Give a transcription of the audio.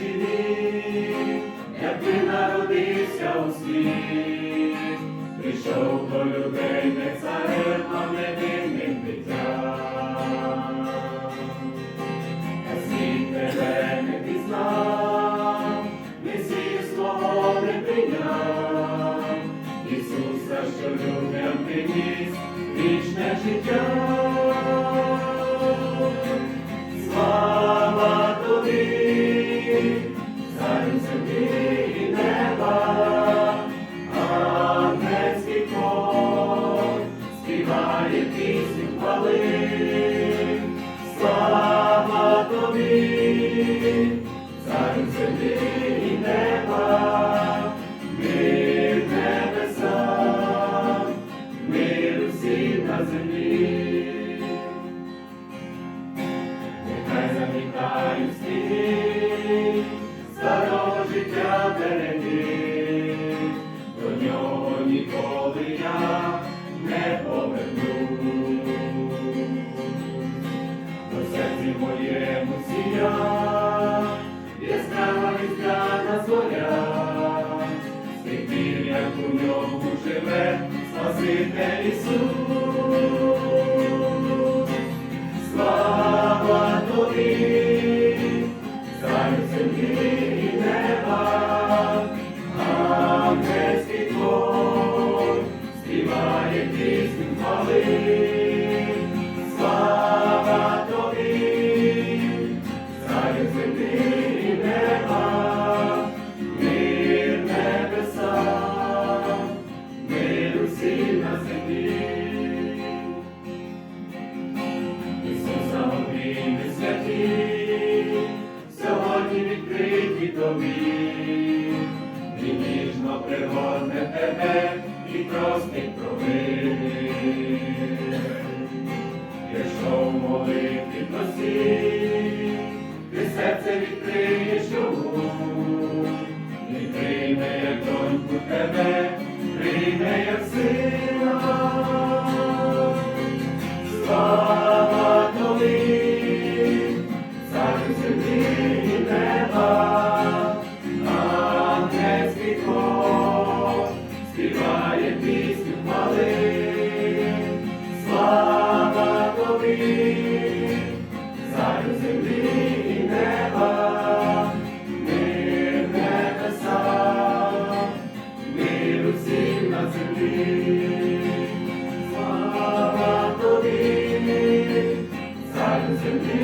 літ, як ти народився у світ, прийшов до людей не царем, а невинним дитям. Та світ тебе не пізнав, Месію свого не прийняв, Ісуса, що людям приніс вічне життя. Співає пісню хвали. Слава тобі, царю землі і неба, мир небесам, мир усім на землі. Нехай замітають сніги старого життя береги, живе Спаситель Ісус. Слава тобі, царю землі землі. Ісуса обійми святі, сьогодні відкриті тобі, і ніжно пригорне тебе і простить провини. Співає пісню хвали. Слава тобі, царю землі і неба, мир небеса, мир усім на землі. Слава тобі, царю землі